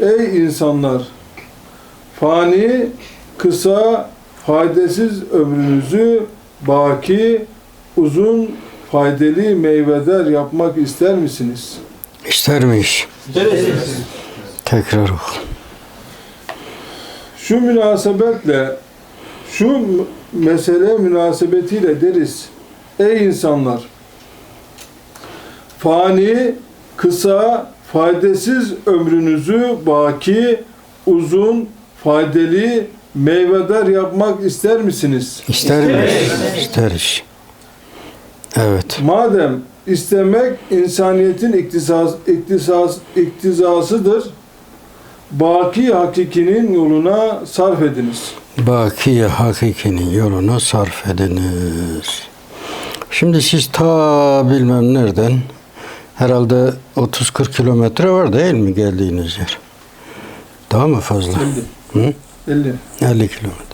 Ey insanlar! Fani, kısa, faydasız ömrünüzü baki, uzun, faydalı meyveder yapmak ister misiniz? İster miyiz? Tekrar oku. Şu münasebetle, şu mesele münasebetiyle deriz. Ey insanlar! Fani, kısa, faydasız ömrünüzü baki, uzun, faydalı, meyvedar yapmak ister misiniz? İster miyiz? İsteriz. Evet. Madem istemek insaniyetin iktisas, iktisas, iktizasıdır, baki hakikinin yoluna sarf ediniz. Baki hakikinin yoluna sarf ediniz. Şimdi siz ta bilmem nereden herhalde 30-40 kilometre var değil mi geldiğiniz yer? Daha mı fazla? 50. Hı? 50. 50 kilometre.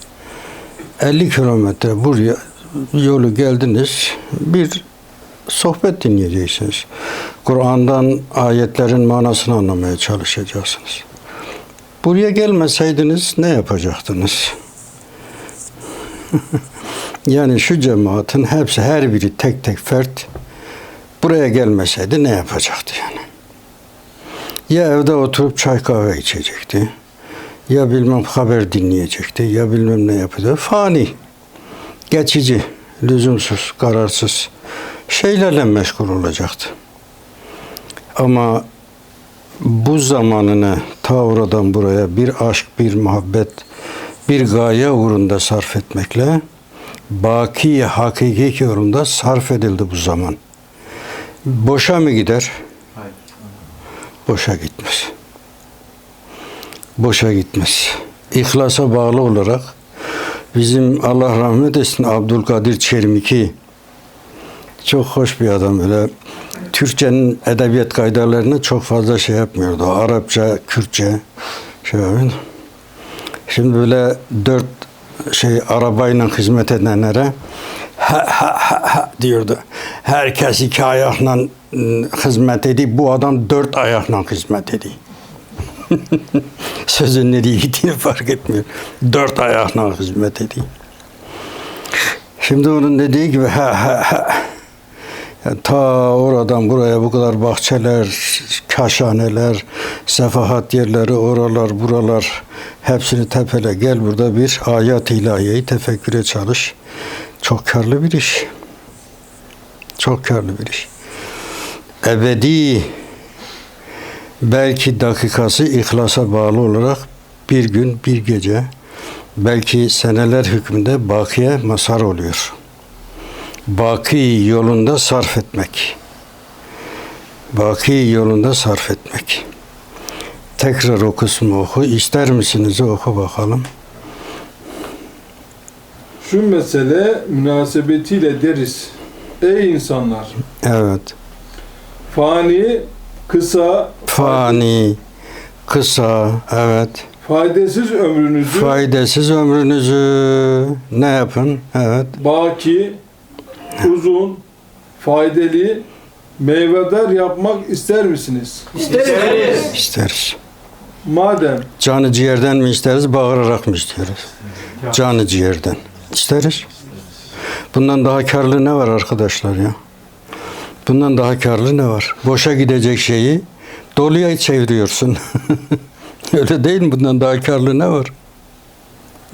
50 kilometre buraya yolu geldiniz. Bir sohbet dinleyeceksiniz. Kur'an'dan ayetlerin manasını anlamaya çalışacaksınız. Buraya gelmeseydiniz ne yapacaktınız? yani şu cemaatin hepsi her biri tek tek fert buraya gelmeseydi ne yapacaktı yani? Ya evde oturup çay kahve içecekti ya bilmem haber dinleyecekti, ya bilmem ne yapıyordu. Fani, geçici, lüzumsuz, kararsız şeylerle meşgul olacaktı. Ama bu zamanını ta oradan buraya bir aşk, bir muhabbet, bir gaye uğrunda sarf etmekle baki hakiki yolunda sarf edildi bu zaman. Boşa mı gider? Boşa gitmez boşa gitmez. İhlasa bağlı olarak bizim Allah rahmet etsin Abdülkadir Çermiki çok hoş bir adam öyle Türkçenin edebiyat kaydalarını çok fazla şey yapmıyordu. Arapça, Kürtçe şey yapıyordu. Şimdi böyle dört şey arabayla hizmet edenlere ha ha ha diyordu. Herkes iki ayakla ıı, hizmet ediyor. Bu adam dört ayakla hizmet ediyor. Sözün nereye gittiğini fark etmiyor. Dört ayakla hizmet ediyor. Şimdi onun dediği gibi ha ha ha. Yani ta oradan buraya bu kadar bahçeler, kaşhaneler, sefahat yerleri, oralar, buralar hepsini tepele. Gel burada bir ayat ilahiyeyi tefekküre çalış. Çok karlı bir iş. Çok karlı bir iş. Ebedi belki dakikası ihlasa bağlı olarak bir gün, bir gece, belki seneler hükmünde bakiye mazhar oluyor. Baki yolunda sarf etmek. Baki yolunda sarf etmek. Tekrar o kısmı oku. İster misiniz oku bakalım. Şu mesele münasebetiyle deriz. Ey insanlar! Evet. Fani, kısa, Fani, kısa, evet. faydasız ömrünüzü Faydasız ömrünüzü ne yapın? Evet. baki, uzun, faydalı, meyvedar yapmak ister misiniz? isteriz. Madem Canı ciğerden mi isteriz, bağırarak mı istiyoruz? Canı ciğerden. İsteriz. Bundan daha karlı ne var arkadaşlar ya? Bundan daha karlı ne var? Boşa gidecek şeyi doluya çeviriyorsun. Öyle değil mi? Bundan daha karlı ne var?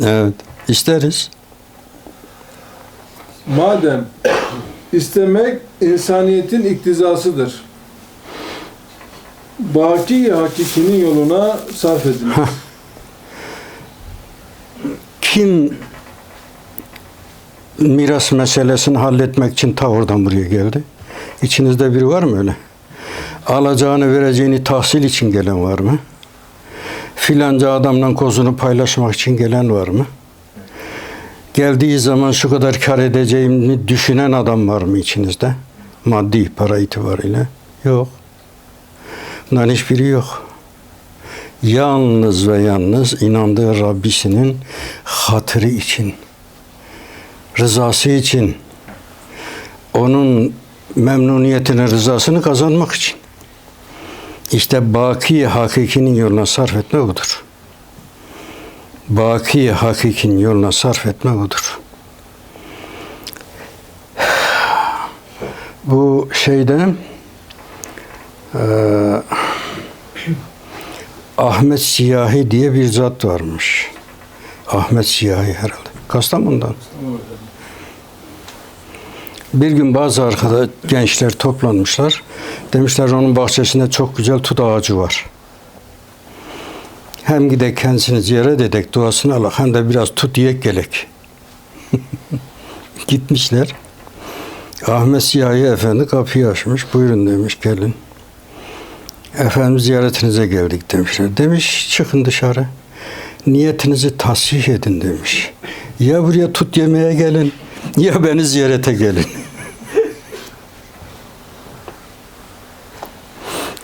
Evet. isteriz. Madem istemek insaniyetin iktizasıdır. Baki hakikinin yoluna sarf edin. Kim miras meselesini halletmek için ta oradan buraya geldi? İçinizde biri var mı öyle? Alacağını vereceğini tahsil için gelen var mı? Filanca adamla kozunu paylaşmak için gelen var mı? Geldiği zaman şu kadar kar edeceğimi düşünen adam var mı içinizde? Maddi para itibariyle. Yok. Bunların hiçbiri yok. Yalnız ve yalnız inandığı Rabbisinin hatırı için, rızası için, onun memnuniyetini, rızasını kazanmak için. İşte baki hakikinin yoluna sarf etme odur. Baki hakikinin yoluna sarf etme odur. Bu şeyde eee Ahmet Siyahi diye bir zat varmış. Ahmet Siyahi herhalde. Kastamonu'dan. Bir gün bazı arkada gençler toplanmışlar. Demişler onun bahçesinde çok güzel tut ağacı var. Hem gidek kendisini ziyaret edek, duasını alak hem de biraz tut yiyek gelek. Gitmişler. Ahmet Siyahi Efendi kapıyı açmış. Buyurun demiş gelin. Efendim ziyaretinize geldik demişler. Demiş çıkın dışarı. Niyetinizi tasih edin demiş. Ya buraya tut yemeye gelin ya beni ziyarete gelin.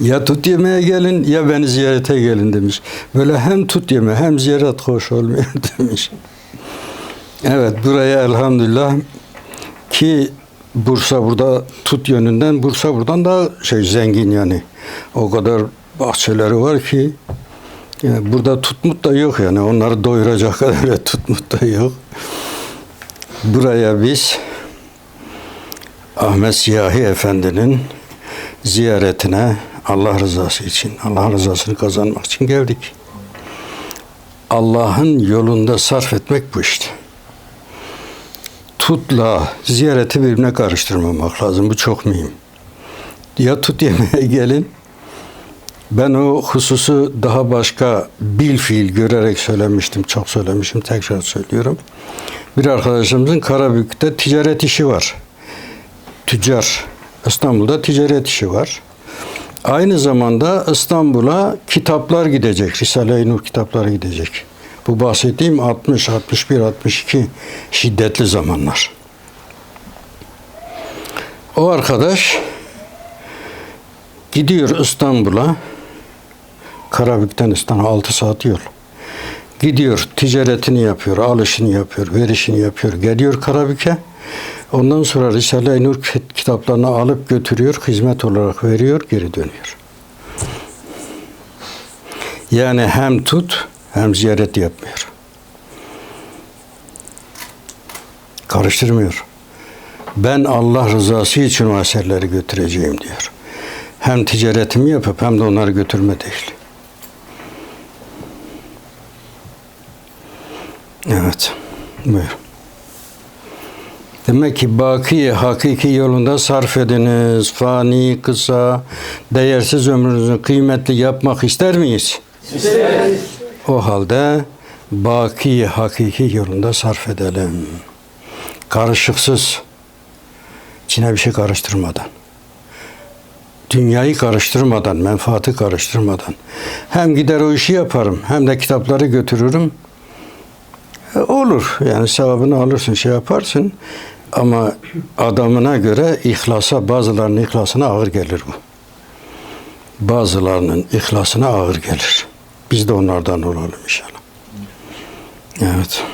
Ya tut yemeye gelin ya beni ziyarete gelin demiş. Böyle hem tut yeme hem ziyaret hoş olmuyor demiş. Evet buraya elhamdülillah ki Bursa burada tut yönünden Bursa buradan daha şey zengin yani. O kadar bahçeleri var ki yani burada tutmut da yok yani onları doyuracak kadar da tutmut da yok. Buraya biz Ahmet Siyahi Efendi'nin ziyaretine Allah rızası için, Allah rızasını kazanmak için geldik. Allah'ın yolunda sarf etmek bu işte. Tutla ziyareti birbirine karıştırmamak lazım. Bu çok mühim. Ya tut yemeğe gelin. Ben o hususu daha başka bil fiil görerek söylemiştim. Çok söylemişim. Tekrar söylüyorum. Bir arkadaşımızın Karabük'te ticaret işi var. Tüccar. İstanbul'da ticaret işi var. Aynı zamanda İstanbul'a kitaplar gidecek. Risale-i Nur kitapları gidecek. Bu bahsettiğim 60, 61, 62 şiddetli zamanlar. O arkadaş gidiyor İstanbul'a. Karabük'ten İstanbul'a 6 saat yol. Gidiyor, ticaretini yapıyor, alışını yapıyor, verişini yapıyor. Geliyor Karabük'e. Ondan sonra Risale-i Nur kit- kitaplarını alıp götürüyor, hizmet olarak veriyor, geri dönüyor. Yani hem tut hem ziyaret yapmıyor. Karıştırmıyor. Ben Allah rızası için o eserleri götüreceğim diyor. Hem ticaretimi yapıp hem de onları götürme değil. Evet. Buyur. Demek ki baki hakiki yolunda sarf ediniz. Fani, kısa, değersiz ömrünüzü kıymetli yapmak ister miyiz? İsteriz. O halde baki hakiki yolunda sarf edelim. Karışıksız, içine bir şey karıştırmadan. Dünyayı karıştırmadan, menfaati karıştırmadan. Hem gider o işi yaparım, hem de kitapları götürürüm. E, Olur. Yani sevabını alırsın, şey yaparsın. Ama adamına göre ihlasa, bazılarının ihlasına ağır gelir bu. Bazılarının ihlasına ağır gelir. Biz de onlardan olalım inşallah. Evet.